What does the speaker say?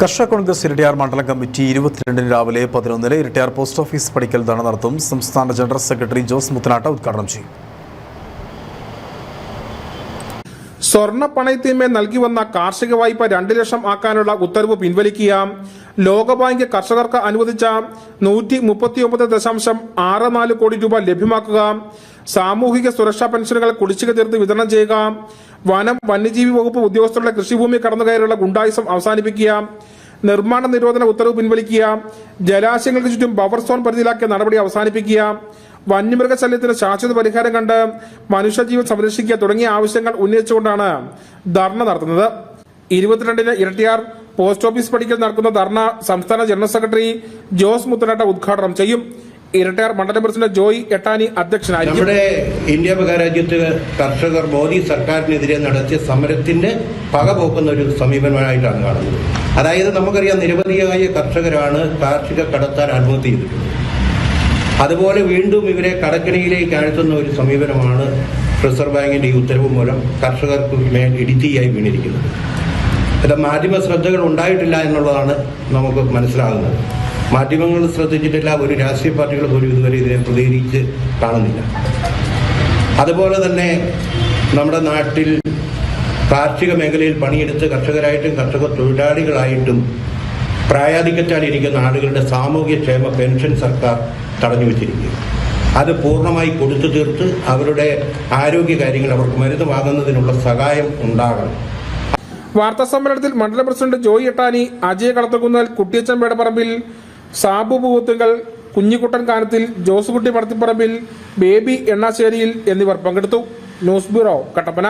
കർഷക കോൺഗ്രസ് ഇരട്ടിയാർ മണ്ഡലം കമ്മിറ്റി ഇരുപത്തിരണ്ടിന് രാവിലെ പതിനൊന്നിന് ഇരട്ടിയാർ പോസ്റ്റ് ഓഫീസ് പടിക്കൽ ധർണ നടത്തും. സംസ്ഥാന ജനറൽ സെക്രട്ടറി ജോസ് മുത്തനാട്ട ഉദ്ഘാടനം ചെയ്യും. സ്വർണ പണയത്തിന്മേൽ നൽകി വന്ന കാർഷിക വായ്പ രണ്ട് ലക്ഷം ആക്കാനുള്ള ഉത്തരവ് പിൻവലിക്കുക. ലോകബാങ്ക് കർഷകർക്ക് അനുവദിച്ച നൂറ്റി മുപ്പത്തിയൊമ്പത് ദശാംശം ആറ് നാല് കോടി രൂപ ലഭ്യമാക്കുക. സാമൂഹിക സുരക്ഷാ പെൻഷനുകൾ കുടിശ്ശിക തീർത്ത് വിതരണം ചെയ്യുക. വനം വന്യജീവി വകുപ്പ് ഉദ്യോഗസ്ഥരുടെ കൃഷിഭൂമി കടന്നുകയറിയുള്ള ഗുണ്ടായുസം അവസാനിപ്പിക്കുക. നിർമ്മാണ നിരോധന ഉത്തരവ് പിൻവലിക്കുക. ജലാശയങ്ങൾക്ക് ചുറ്റും ബഫർ സോൺ പരിധിയിലാക്കിയ നടപടി അവസാനിപ്പിക്കുക. വന്യമൃഗശല്യത്തിന് ശാശ്വത പരിഹാരം കണ്ട് മനുഷ്യജീവൻ സംരക്ഷിക്കുക തുടങ്ങിയ ആവശ്യങ്ങൾ ഉന്നയിച്ചുകൊണ്ടാണ് ധർണ നടത്തുന്നത്. ഇരുപത്തിരണ്ടിന് ഇരട്ടിയാർ പോസ്റ്റ് ഓഫീസ് പടിക്കൽ നടക്കുന്ന ധർണ സംസ്ഥാന ജനറൽ സെക്രട്ടറി ജോസ് മുത്തനാട്ട ഉദ്ഘാടനം ചെയ്യും. ഇരട്ടിയാർ മണ്ഡലം പ്രസിഡന്റ് ജോയി എട്ടാനി അധ്യക്ഷനായി നമ്മുടെ ഇന്ത്യ മഹാരാജ്യത്ത് കർഷകർ മോദി സർക്കാരിനെതിരെ നടത്തിയ സമരത്തിന്റെ പകപോക്കുന്ന ഒരു സമീപനമായിട്ടാണ് കാണുന്നത്. അതായത് നമുക്കറിയാം നിരവധിയായ കർഷകരാണ് കാർഷിക കടത്താൻ അനുമതി ചെയ്തിട്ടുള്ളത്. അതുപോലെ വീണ്ടും ഇവരെ കടക്കിണിയിലേക്ക് ആഴ്ത്തുന്ന ഒരു സമീപനമാണ് റിസർവ് ബാങ്കിന്റെ ഈ ഉത്തരവ് മൂലം കർഷകർക്ക് മേൽ ഇടുത്തിയായി വീണിരിക്കുന്നത്. ഇത് മാധ്യമ ശ്രദ്ധകൾ ഉണ്ടായിട്ടില്ല എന്നുള്ളതാണ് നമുക്ക് മനസ്സിലാകുന്നത്. മാധ്യമങ്ങൾ ശ്രദ്ധിച്ചിട്ടില്ല ഒരു രാഷ്ട്രീയ പാർട്ടികൾ പോലും ഇതുവരെ ഇതിനെ പ്രതികരിച്ച് കാണുന്നില്ല. അതുപോലെ തന്നെ നമ്മുടെ നാട്ടിൽ കാർഷിക മേഖലയിൽ പണിയെടുത്ത് കർഷകരായിട്ടും കർഷക തൊഴിലാളികളായിട്ടും പ്രായാധിക്യത്താൽ ഇരിക്കുന്ന ആളുകളുടെ സാമൂഹ്യക്ഷേമ പെൻഷൻ സർക്കാർ തടഞ്ഞു വെച്ചിരിക്കുക അത് പൂർണമായി കൊടുത്തു തീർത്ത് അവരുടെ ആരോഗ്യ കാര്യങ്ങൾ അവർക്ക് മരുന്ന് സഹായം ഉണ്ടാകണം. വാർത്താ സമ്മേളനത്തിൽ മണ്ഡലം പ്രസിഡന്റ് ജോയി എട്ടാനി അജയ് കളത്തക്കുന്നൽ കുട്ടിയച്ചൻ വേടപ്പറമ്പിൽ സാബു പൂത്തുങ്കൽ കുഞ്ഞിക്കുട്ടൻ കാനത്തിൽ ജോസുകുട്ടി പടത്തിപ്പറമ്പിൽ ബേബി എണ്ണാശ്ശേരിയിൽ എന്നിവർ പങ്കെടുത്തു. News bureau Kattappana.